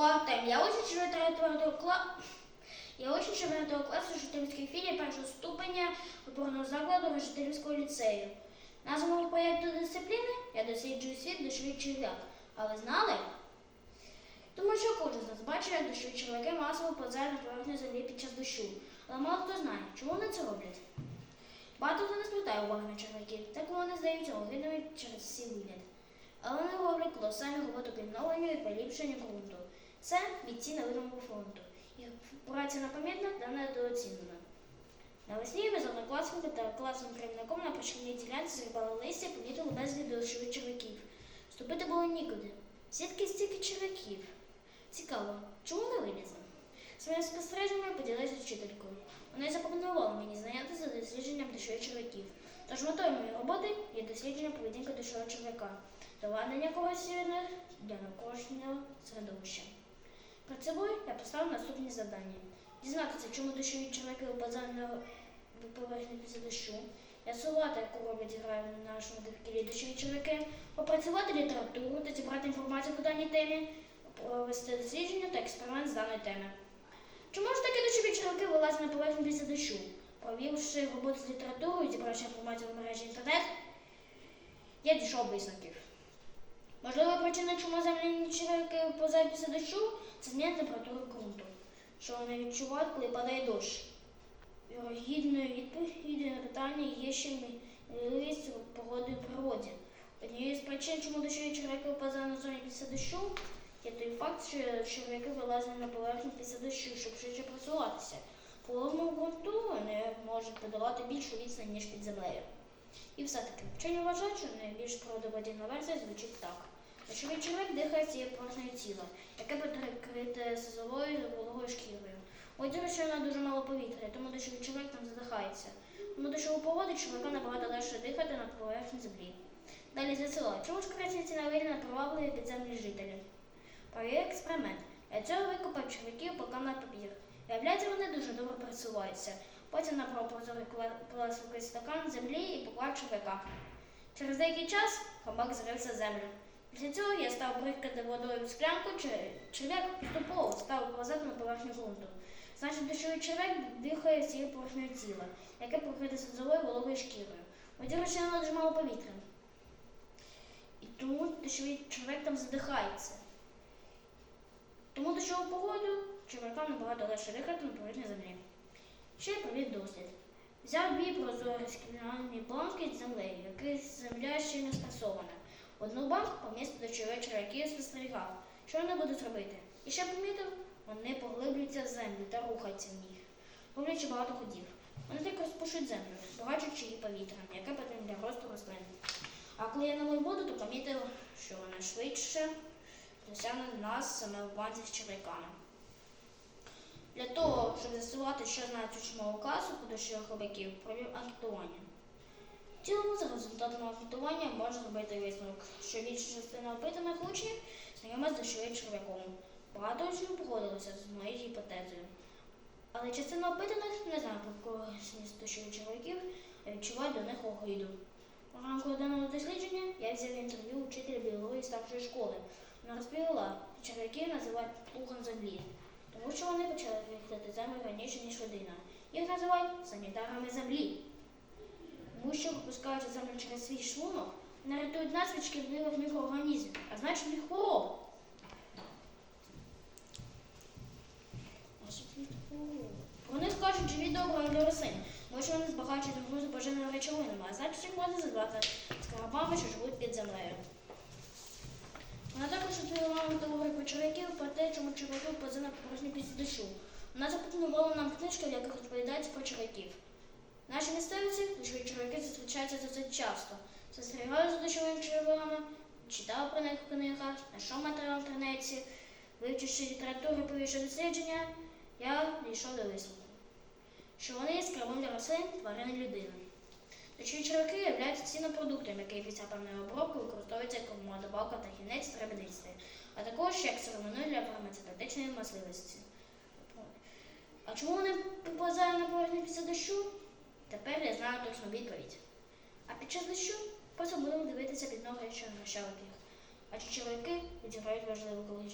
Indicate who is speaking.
Speaker 1: Артем. Я учень 4 класу. Я учень 4 класу жителівської філії першого ступеня опорного закладу жителівського ліцею. Мого проєкту дисципліни я досліджую світ дощовий черв'як. А ви знали? Тому що кожен з нас бачить, як дощові черв'яки масово повзають на поверхню землі під час дощу. Але мало хто знає, чому вони це роблять. Багато хто не звертає уваги на черв'яків, так вони здаються огидними через всі вигляд. Але вони роблять колосальну роботу відновленню і поліпшенню ґрунту. Це бійці невидимого фронту. Їх праця напам'ятна та недооцінена. Навесні ми з однокласником та класним керівником на почальній ділянці зрібали листя помітили безліч дощових черв'яків. Ступити було нікуди. Звідки стільки черв'яків? Цікаво, чому не вилізли? Своїми спостереженнями поділилися з вчителькою. Вона й запропонувала мені зайнятися дослідженням дощових черв'яків. Тож метою моєї роботи є дослідження поведінки дощового черв'яка, доведення когось для навколишнього середовища. Перед собою я поставив наступні завдання. Дізнатися, чому дощові черв'яки випадають на поверхню після дощу, з'ясувати, яку роблять грають на нашому довкіллі дощові черв'яки, опрацювати літературу та зібрати інформацію по даній темі, провести дослідження та експеримент з даної теми. Чому ж такі дощові черв'яки вилазять на поверхню після дощу? Провівши роботу з літературою, зібравши інформацію в мережі інтернет, я дійшов висновків. Можлива причина, чому земляні черв'яки виповзають після дощу, це зміна температури ґрунту, що вони відчувають, коли падає дощ. Вірогідною відповіддю на питання є ще можливість погоди в природі. Однією з причин, чому дощові черв'яки випадають на зоні після дощу, є той факт, що черв'яки вилазять на поверхню після дощу, щоб швидше просуватися. По водному ґрунту вони можуть подолати більшу відстань, ніж під землею. І все-таки вчені вважають, що найбільш правдоподібна версія звучить так. Черв'як дихає цією поверхнею тіла, яке прикрите сизовою вологою шкірою. Озеро ще вона дуже мало повітря, тому дощовий черв'як там задихається. Тому дощову погоду черв'яка набагато легше дихати на поверхні землі. Далі з'ясували, чому ж красні навірно привабливі підземні жителі. Провів експеримент. Я цього викопав черв'яків поки на папір. Виявляється, вони дуже добре просуваються. Потім набрав прозорий пластиковий стакан землі і поклав черв'яка. Через деякий час хабак зарився в землю. Після цього я став бризкати водою в склянку, черв'як поступово став вилазити на поверхню ґрунту. Значить, дощовий черв'як дихає всією поверхнею тіла, яке покрите сизовою вологою шкірою. Водіра ще не мало повітря. І тому дощовий черв'як там задихається. Тому дощову погоду черв'якам набагато легше дихати на поверхні землі. Ще й провів дослід. Взяв дві прозорі скляні банки з землею, які земля ще не спресована. Одну банку помістив до човечора, який я спостерігав. Що вони будуть робити? І ще помітив, вони поглиблюються в землю та рухаються в ній, роблячи багато ходів. Вони так розпушують землю, багачучи її повітрям, яке потрібно для росту рослин. А коли я налив воду, то помітив, що вони швидше досягнуть нас саме в банці з черв'яками. Для того, щоб з'ясувати, що знають учні мого класу по дощових хробаків, провів анкетування. В цілому, за результатами анкетування можна зробити висновок, що більша частина опитаних учнів знайома з дощовим черв'яком. Багато учнів погодилося з моєю гіпотезою. Але частина опитаних не знає про корисність дощових черв'яків, а відчуває до них огиду. В ранку даного дослідження я взяв інтерв'ю учителя біології старшої школи. Вона розповіла, що черв'яків називають плугом землі, тому що вони почали виїхати землю раніше, ніж людина. Їх називають санітарами землі. Тому що випускаючи землю через свій шлунок, вони рятують нас від шкідливих мікроорганізмів, а значить від хвороб. Хвороб. Про живі добре для рослин, що вони збагачують грузи поживними речовинами, а значить їх можна звати скарабами, що живуть під землею. Вона також нам теорію черв'яків про те, чому черв'яки впаде на поверхню після дощу. Вона запропонувала нам книжки, в яких розповідається про черв'яків. В нашій місцевості дощові черв'яки зустрічаються досить часто. Спостерігаю за дощовими черв'яками, читав про них в книгах, знайшов матеріал в інтернеті, вивчивши літературу і провівши дослідження, я дійшов до висновку, що вони є скарбом для рослин, тварин людини. Дощові черв'яки являються цінним продуктом, який після певної обробки використовується як добавка та хінець в рибництві, а також як сировину для фармацевтичної мисливості. А чому вони попадають на поверхню після дощу? Тепер я знаю точну відповідь. А під час дощу просто будемо дивитися під ноги, що на. А чи чоловіки відіграють важливу екологічну